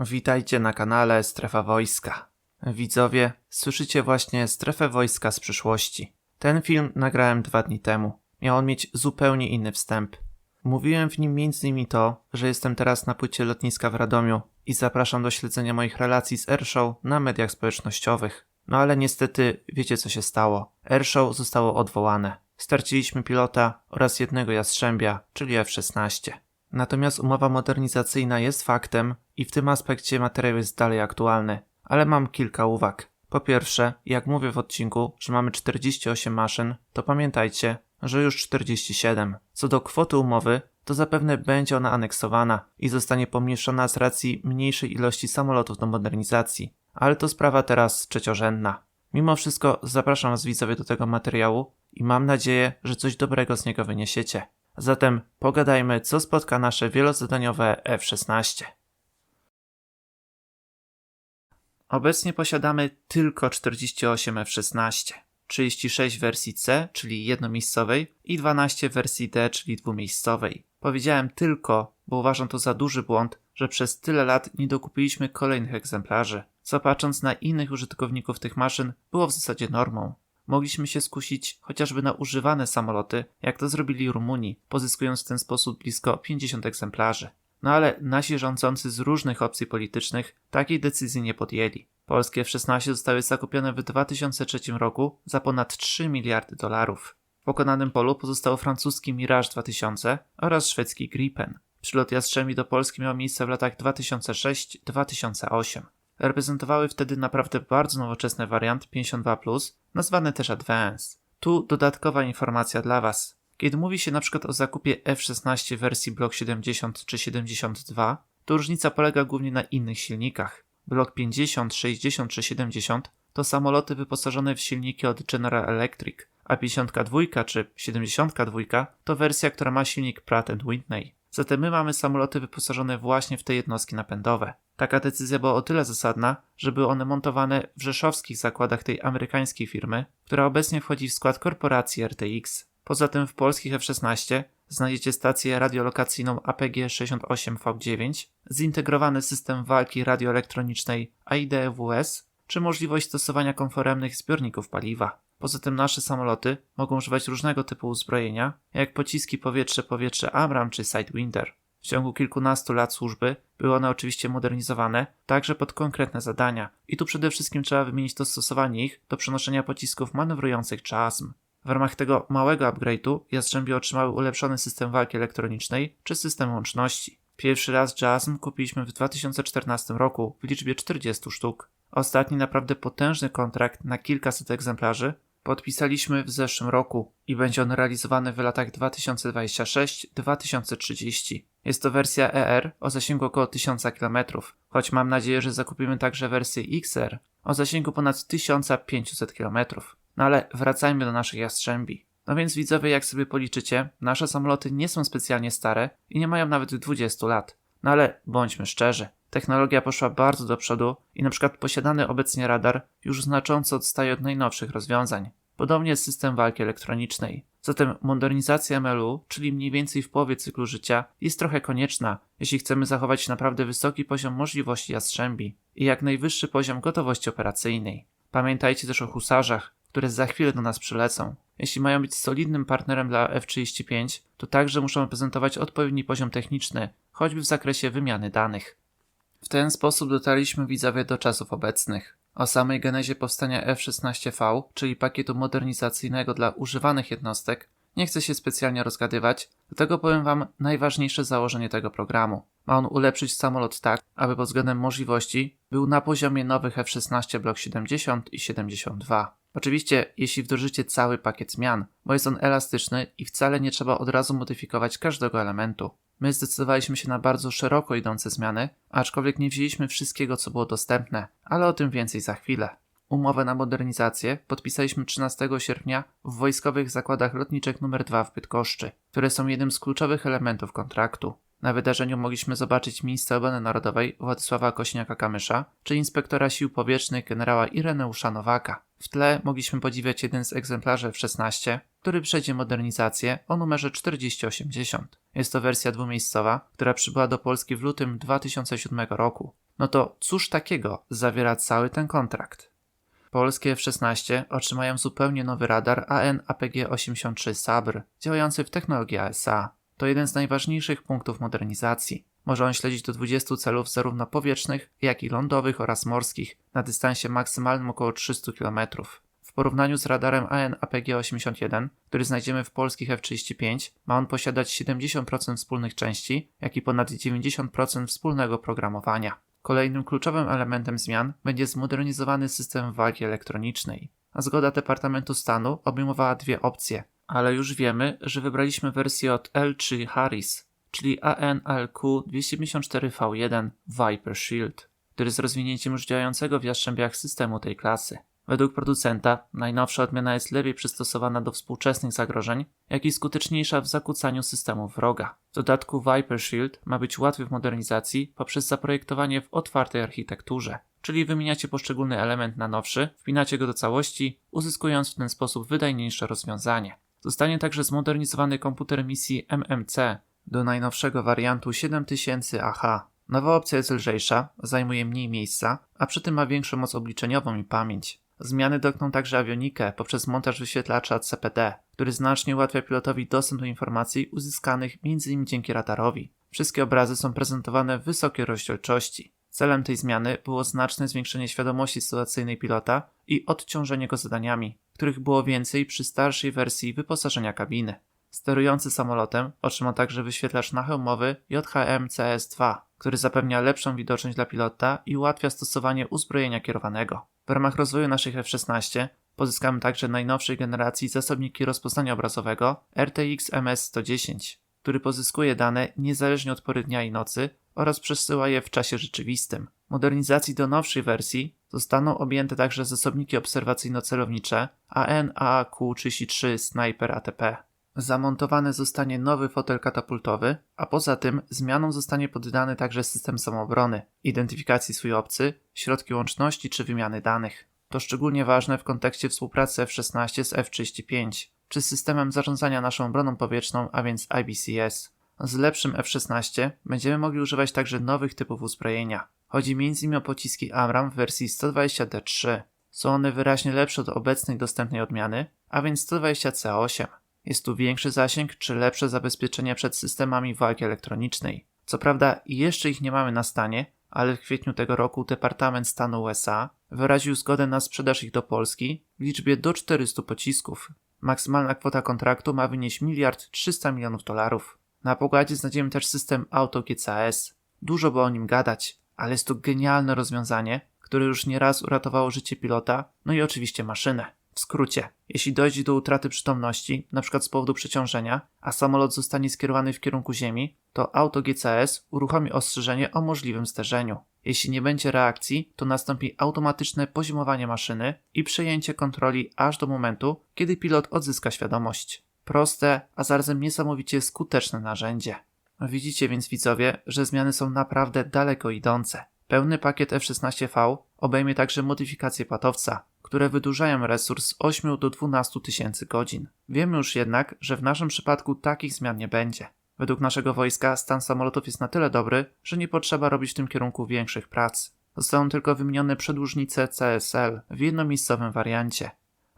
Witajcie na kanale Strefa Wojska. Widzowie, słyszycie właśnie Strefę Wojska z przyszłości. Ten film nagrałem dwa dni temu. Miał on mieć zupełnie inny wstęp. Mówiłem w nim m.in. to, że jestem teraz na płycie lotniska w Radomiu i zapraszam do śledzenia moich relacji z Airshow na mediach społecznościowych. No ale niestety wiecie co się stało. Airshow zostało odwołane. Straciliśmy pilota oraz jednego jastrzębia, czyli F-16. Natomiast umowa modernizacyjna jest faktem i w tym aspekcie materiał jest dalej aktualny, ale mam kilka uwag. Po pierwsze, jak mówię w odcinku, że mamy 48 maszyn, to pamiętajcie, że już 47. Co do kwoty umowy, to zapewne będzie ona aneksowana i zostanie pomniejszona z racji mniejszej ilości samolotów do modernizacji, ale to sprawa teraz trzeciorzędna. Mimo wszystko zapraszam Was widzowie do tego materiału i mam nadzieję, że coś dobrego z niego wyniesiecie. Zatem pogadajmy, co spotka nasze wielozadaniowe F-16. Obecnie posiadamy tylko 48 F-16, 36 w wersji C, czyli jednomiejscowej i 12 w wersji D, czyli dwumiejscowej. Powiedziałem tylko, bo uważam to za duży błąd, że przez tyle lat nie dokupiliśmy kolejnych egzemplarzy, co patrząc na innych użytkowników tych maszyn było w zasadzie normą mogliśmy się skusić chociażby na używane samoloty, jak to zrobili Rumuni, pozyskując w ten sposób blisko 50 egzemplarzy. No ale nasi rządzący z różnych opcji politycznych takiej decyzji nie podjęli. Polskie F-16 zostały zakupione w 2003 roku za ponad 3 miliardy dolarów. W pokonanym polu pozostał francuski Mirage 2000 oraz szwedzki Gripen. Przylot Jastrzębi do Polski miał miejsce w latach 2006-2008 reprezentowały wtedy naprawdę bardzo nowoczesny wariant 52+, nazwany też Advance. Tu dodatkowa informacja dla Was. Kiedy mówi się np. o zakupie F-16 wersji Block 70 czy 72, to różnica polega głównie na innych silnikach. Block 50, 60 czy 70 to samoloty wyposażone w silniki od General Electric, a 52 czy 72 to wersja, która ma silnik Pratt Whitney. Zatem my mamy samoloty wyposażone właśnie w te jednostki napędowe. Taka decyzja była o tyle zasadna, że były one montowane w rzeszowskich zakładach tej amerykańskiej firmy, która obecnie wchodzi w skład korporacji RTX. Poza tym w polskich F-16 znajdziecie stację radiolokacyjną APG-68V9, zintegrowany system walki radioelektronicznej AIDWS czy możliwość stosowania konforemnych zbiorników paliwa. Poza tym nasze samoloty mogą używać różnego typu uzbrojenia, jak pociski powietrze-powietrze Abram czy Sidewinder. W ciągu kilkunastu lat służby były one oczywiście modernizowane, także pod konkretne zadania. I tu przede wszystkim trzeba wymienić dostosowanie ich do przenoszenia pocisków manewrujących czasm. W ramach tego małego upgrade'u Jastrzębie otrzymały ulepszony system walki elektronicznej czy system łączności. Pierwszy raz JASM kupiliśmy w 2014 roku w liczbie 40 sztuk. Ostatni naprawdę potężny kontrakt na kilkaset egzemplarzy podpisaliśmy w zeszłym roku i będzie on realizowany w latach 2026-2030. Jest to wersja ER o zasięgu około 1000 km, choć mam nadzieję, że zakupimy także wersję XR o zasięgu ponad 1500 km. No ale wracajmy do naszych jastrzębi. No więc widzowie, jak sobie policzycie, nasze samoloty nie są specjalnie stare i nie mają nawet 20 lat. No ale bądźmy szczerzy, technologia poszła bardzo do przodu i na przykład posiadany obecnie radar już znacząco odstaje od najnowszych rozwiązań. Podobnie system walki elektronicznej. Zatem modernizacja MLU, czyli mniej więcej w połowie cyklu życia, jest trochę konieczna, jeśli chcemy zachować naprawdę wysoki poziom możliwości jastrzębi i jak najwyższy poziom gotowości operacyjnej. Pamiętajcie też o husarzach, które za chwilę do nas przylecą. Jeśli mają być solidnym partnerem dla F-35, to także muszą prezentować odpowiedni poziom techniczny, choćby w zakresie wymiany danych. W ten sposób dotarliśmy widzowie do czasów obecnych. O samej genezie powstania F-16V, czyli pakietu modernizacyjnego dla używanych jednostek, nie chcę się specjalnie rozgadywać, dlatego powiem Wam najważniejsze założenie tego programu. Ma on ulepszyć samolot tak, aby pod względem możliwości był na poziomie nowych F-16 Block 70 i 72. Oczywiście, jeśli wdrożycie cały pakiet zmian, bo jest on elastyczny i wcale nie trzeba od razu modyfikować każdego elementu. My zdecydowaliśmy się na bardzo szeroko idące zmiany, aczkolwiek nie wzięliśmy wszystkiego, co było dostępne, ale o tym więcej za chwilę. Umowę na modernizację podpisaliśmy 13 sierpnia w Wojskowych Zakładach Lotniczych nr 2 w Bydgoszczy, które są jednym z kluczowych elementów kontraktu. Na wydarzeniu mogliśmy zobaczyć ministra obrony narodowej Władysława Kośniaka-Kamysza czy inspektora sił powietrznych generała Ireneusza Nowaka. W tle mogliśmy podziwiać jeden z egzemplarzy F-16, który przejdzie modernizację o numerze 4080. Jest to wersja dwumiejscowa, która przybyła do Polski w lutym 2007 roku. No to cóż takiego zawiera cały ten kontrakt? Polskie F-16 otrzymają zupełnie nowy radar AN-APG-83 SABR, działający w technologii ASA. To jeden z najważniejszych punktów modernizacji. Może on śledzić do 20 celów zarówno powietrznych, jak i lądowych oraz morskich na dystansie maksymalnym około 300 km. W porównaniu z radarem AN-APG-81, który znajdziemy w polskich F-35, ma on posiadać 70% wspólnych części, jak i ponad 90% wspólnego programowania. Kolejnym kluczowym elementem zmian będzie zmodernizowany system walki elektronicznej. A zgoda Departamentu Stanu obejmowała dwie opcje, ale już wiemy, że wybraliśmy wersję od L3 Harris, czyli ANLQ 254V1 Viper Shield, który jest rozwinięciem już działającego w Jastrzębiach systemu tej klasy. Według producenta najnowsza odmiana jest lepiej przystosowana do współczesnych zagrożeń, jak i skuteczniejsza w zakłócaniu systemu wroga. W dodatku Viper Shield ma być łatwy w modernizacji poprzez zaprojektowanie w otwartej architekturze, czyli wymieniacie poszczególny element na nowszy, wpinacie go do całości, uzyskując w ten sposób wydajniejsze rozwiązanie. Zostanie także zmodernizowany komputer misji MMC do najnowszego wariantu 7000 AH. Nowa opcja jest lżejsza, zajmuje mniej miejsca, a przy tym ma większą moc obliczeniową i pamięć. Zmiany dotkną także awionikę poprzez montaż wyświetlacza CPD, który znacznie ułatwia pilotowi dostęp do informacji uzyskanych m.in. dzięki radarowi. Wszystkie obrazy są prezentowane w wysokiej rozdzielczości. Celem tej zmiany było znaczne zwiększenie świadomości sytuacyjnej pilota i odciążenie go zadaniami, których było więcej przy starszej wersji wyposażenia kabiny. Sterujący samolotem otrzyma także wyświetlacz nahełmowy JHM CS-2, który zapewnia lepszą widoczność dla pilota i ułatwia stosowanie uzbrojenia kierowanego. W ramach rozwoju naszych F-16 pozyskamy także najnowszej generacji zasobniki rozpoznania obrazowego RTX MS-110, który pozyskuje dane niezależnie od pory dnia i nocy oraz przesyła je w czasie rzeczywistym. Modernizacji do nowszej wersji zostaną objęte także zasobniki obserwacyjno-celownicze AN-AAQ-33 Sniper ATP. Zamontowany zostanie nowy fotel katapultowy, a poza tym zmianą zostanie poddany także system samoobrony, identyfikacji swój obcy, środki łączności czy wymiany danych. To szczególnie ważne w kontekście współpracy F-16 z F-35, czy systemem zarządzania naszą obroną powietrzną, a więc IBCS. Z lepszym F-16 będziemy mogli używać także nowych typów uzbrojenia. Chodzi m.in. o pociski Amram w wersji 120D3. Są one wyraźnie lepsze od obecnej dostępnej odmiany, a więc 120C8. Jest tu większy zasięg czy lepsze zabezpieczenie przed systemami walki elektronicznej. Co prawda jeszcze ich nie mamy na stanie, ale w kwietniu tego roku Departament Stanu USA wyraził zgodę na sprzedaż ich do Polski w liczbie do 400 pocisków. Maksymalna kwota kontraktu ma wynieść miliard 300 milionów dolarów. Na pokładzie znajdziemy też system Auto GCS. Dużo by o nim gadać, ale jest to genialne rozwiązanie, które już nieraz uratowało życie pilota, no i oczywiście maszynę. W skrócie, jeśli dojdzie do utraty przytomności, np. z powodu przeciążenia, a samolot zostanie skierowany w kierunku Ziemi, to auto GCS uruchomi ostrzeżenie o możliwym zderzeniu. Jeśli nie będzie reakcji, to nastąpi automatyczne poziomowanie maszyny i przejęcie kontroli aż do momentu, kiedy pilot odzyska świadomość. Proste, a zarazem niesamowicie skuteczne narzędzie. Widzicie więc widzowie, że zmiany są naprawdę daleko idące. Pełny pakiet F-16V obejmie także modyfikacje patowca, które wydłużają resurs z 8 do 12 tysięcy godzin. Wiemy już jednak, że w naszym przypadku takich zmian nie będzie. Według naszego wojska stan samolotów jest na tyle dobry, że nie potrzeba robić w tym kierunku większych prac. Zostaną tylko wymienione przedłużnice CSL w jednomiejscowym wariancie.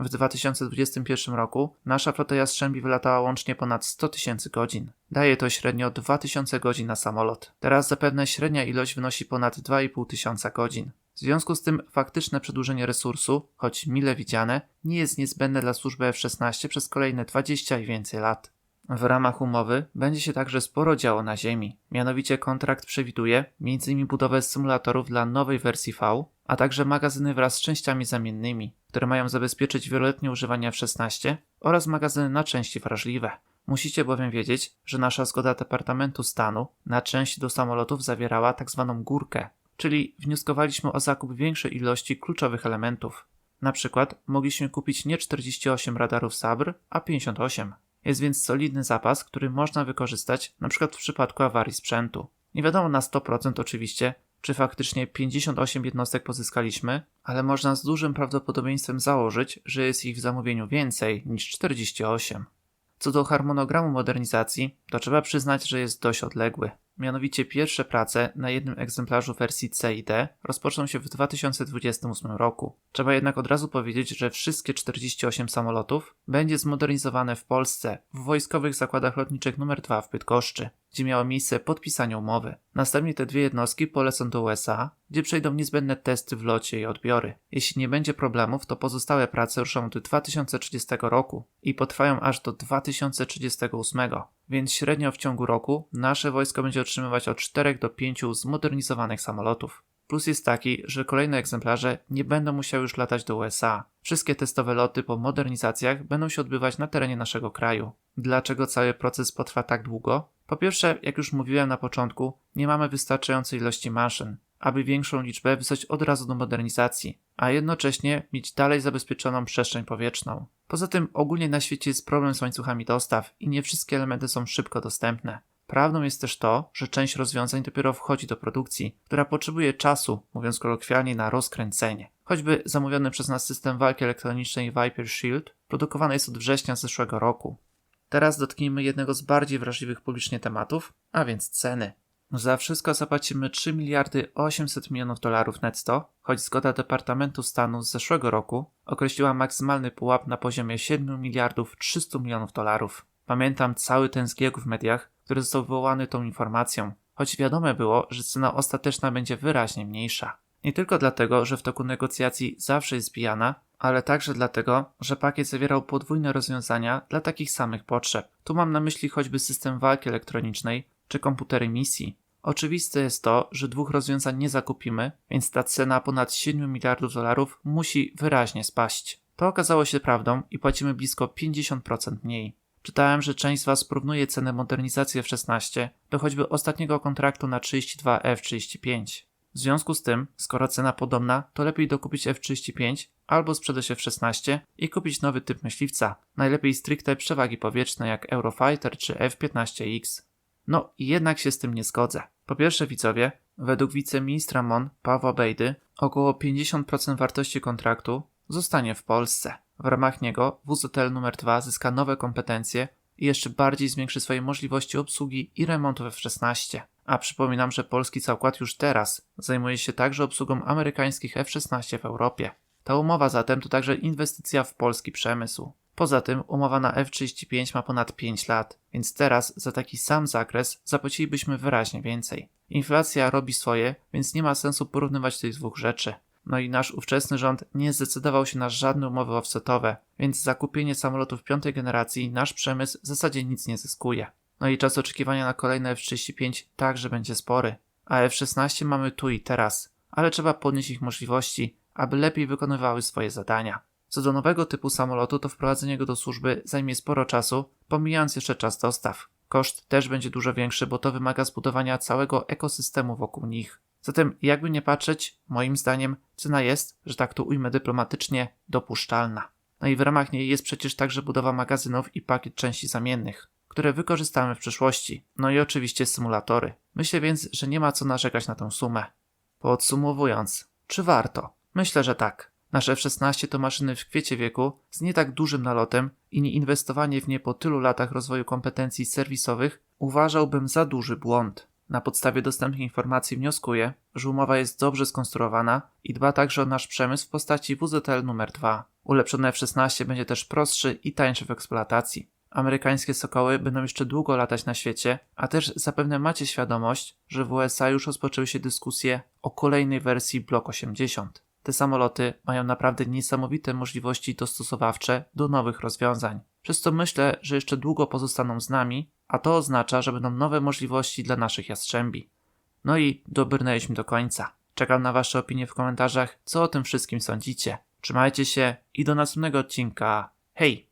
W 2021 roku nasza flota Jastrzębi wylatała łącznie ponad 100 tysięcy godzin. Daje to średnio 2000 godzin na samolot. Teraz zapewne średnia ilość wynosi ponad 2,5 tysiąca godzin. W związku z tym faktyczne przedłużenie resursu, choć mile widziane, nie jest niezbędne dla służby F-16 przez kolejne 20 i więcej lat. W ramach umowy będzie się także sporo działo na Ziemi. Mianowicie kontrakt przewiduje m.in. budowę symulatorów dla nowej wersji V, a także magazyny wraz z częściami zamiennymi, które mają zabezpieczyć wieloletnie używanie F-16 oraz magazyny na części wrażliwe. Musicie bowiem wiedzieć, że nasza zgoda Departamentu Stanu na części do samolotów zawierała tzw. Tak górkę, czyli wnioskowaliśmy o zakup większej ilości kluczowych elementów. Na przykład mogliśmy kupić nie 48 radarów SABR, a 58. Jest więc solidny zapas, który można wykorzystać np. w przypadku awarii sprzętu. Nie wiadomo na 100% oczywiście, czy faktycznie 58 jednostek pozyskaliśmy, ale można z dużym prawdopodobieństwem założyć, że jest ich w zamówieniu więcej niż 48. Co do harmonogramu modernizacji, to trzeba przyznać, że jest dość odległy. Mianowicie pierwsze prace na jednym egzemplarzu wersji C i D rozpoczną się w 2028 roku. Trzeba jednak od razu powiedzieć, że wszystkie 48 samolotów będzie zmodernizowane w Polsce w wojskowych zakładach lotniczych nr 2 w Bydgoszczy, gdzie miało miejsce podpisanie umowy. Następnie te dwie jednostki polecą do USA, gdzie przejdą niezbędne testy w locie i odbiory. Jeśli nie będzie problemów, to pozostałe prace ruszą do 2030 roku i potrwają aż do 2038, więc średnio w ciągu roku nasze wojsko będzie otrzymywać od 4 do 5 zmodernizowanych samolotów. Plus jest taki, że kolejne egzemplarze nie będą musiały już latać do USA. Wszystkie testowe loty po modernizacjach będą się odbywać na terenie naszego kraju. Dlaczego cały proces potrwa tak długo? Po pierwsze, jak już mówiłem na początku, nie mamy wystarczającej ilości maszyn, aby większą liczbę wysłać od razu do modernizacji, a jednocześnie mieć dalej zabezpieczoną przestrzeń powietrzną. Poza tym ogólnie na świecie jest problem z łańcuchami dostaw i nie wszystkie elementy są szybko dostępne. Prawdą jest też to, że część rozwiązań dopiero wchodzi do produkcji, która potrzebuje czasu, mówiąc kolokwialnie, na rozkręcenie. Choćby zamówiony przez nas system walki elektronicznej Viper Shield produkowany jest od września zeszłego roku. Teraz dotknijmy jednego z bardziej wrażliwych publicznie tematów, a więc ceny. Za wszystko zapłacimy 3 miliardy 800 milionów dolarów netto, choć zgoda Departamentu Stanu z zeszłego roku określiła maksymalny pułap na poziomie 7 miliardów 300 milionów dolarów. Pamiętam cały ten zbieg w mediach, który został wywołany tą informacją, choć wiadome było, że cena ostateczna będzie wyraźnie mniejsza. Nie tylko dlatego, że w toku negocjacji zawsze jest zbijana, ale także dlatego, że pakiet zawierał podwójne rozwiązania dla takich samych potrzeb. Tu mam na myśli choćby system walki elektronicznej czy komputery misji. Oczywiste jest to, że dwóch rozwiązań nie zakupimy, więc ta cena ponad 7 miliardów dolarów musi wyraźnie spaść. To okazało się prawdą i płacimy blisko 50% mniej. Czytałem, że część z Was porównuje cenę modernizacji F-16 do choćby ostatniego kontraktu na 32 F-35. W związku z tym, skoro cena podobna, to lepiej dokupić F-35 albo sprzedać F-16 i kupić nowy typ myśliwca, najlepiej stricte przewagi powietrzne jak Eurofighter czy F-15X. No jednak się z tym nie zgodzę. Po pierwsze widzowie, według wiceministra MON Pawła Bejdy około 50% wartości kontraktu zostanie w Polsce. W ramach niego WZL nr 2 zyska nowe kompetencje i jeszcze bardziej zwiększy swoje możliwości obsługi i remontu F-16. A przypominam, że polski zakład już teraz zajmuje się także obsługą amerykańskich F-16 w Europie. Ta umowa zatem to także inwestycja w polski przemysł. Poza tym umowa na F-35 ma ponad 5 lat, więc teraz za taki sam zakres zapłacilibyśmy wyraźnie więcej. Inflacja robi swoje, więc nie ma sensu porównywać tych dwóch rzeczy. No i nasz ówczesny rząd nie zdecydował się na żadne umowy offsetowe, więc zakupienie samolotów piątej generacji nasz przemysł w zasadzie nic nie zyskuje. No i czas oczekiwania na kolejne F-35 także będzie spory. A F-16 mamy tu i teraz, ale trzeba podnieść ich możliwości, aby lepiej wykonywały swoje zadania. Co do nowego typu samolotu, to wprowadzenie go do służby zajmie sporo czasu, pomijając jeszcze czas dostaw. Koszt też będzie dużo większy, bo to wymaga zbudowania całego ekosystemu wokół nich. Zatem, jakby nie patrzeć, moim zdaniem cena jest, że tak to ujmę dyplomatycznie, dopuszczalna. No i w ramach niej jest przecież także budowa magazynów i pakiet części zamiennych, które wykorzystamy w przyszłości. No i oczywiście symulatory. Myślę więc, że nie ma co narzekać na tę sumę. Podsumowując, czy warto? Myślę, że tak. Nasze F-16 to maszyny w kwiecie wieku z nie tak dużym nalotem i nieinwestowanie w nie po tylu latach rozwoju kompetencji serwisowych uważałbym za duży błąd. Na podstawie dostępnych informacji wnioskuję, że umowa jest dobrze skonstruowana i dba także o nasz przemysł w postaci WZL numer 2. Ulepszony F-16 będzie też prostszy i tańszy w eksploatacji. Amerykańskie sokoły będą jeszcze długo latać na świecie, a też zapewne macie świadomość, że w USA już rozpoczęły się dyskusje o kolejnej wersji Block 80. Te samoloty mają naprawdę niesamowite możliwości dostosowawcze do nowych rozwiązań. Przez co myślę, że jeszcze długo pozostaną z nami, a to oznacza, że będą nowe możliwości dla naszych jastrzębi. No i dobrnęliśmy do końca. Czekam na Wasze opinie w komentarzach, co o tym wszystkim sądzicie. Trzymajcie się i do następnego odcinka. Hej!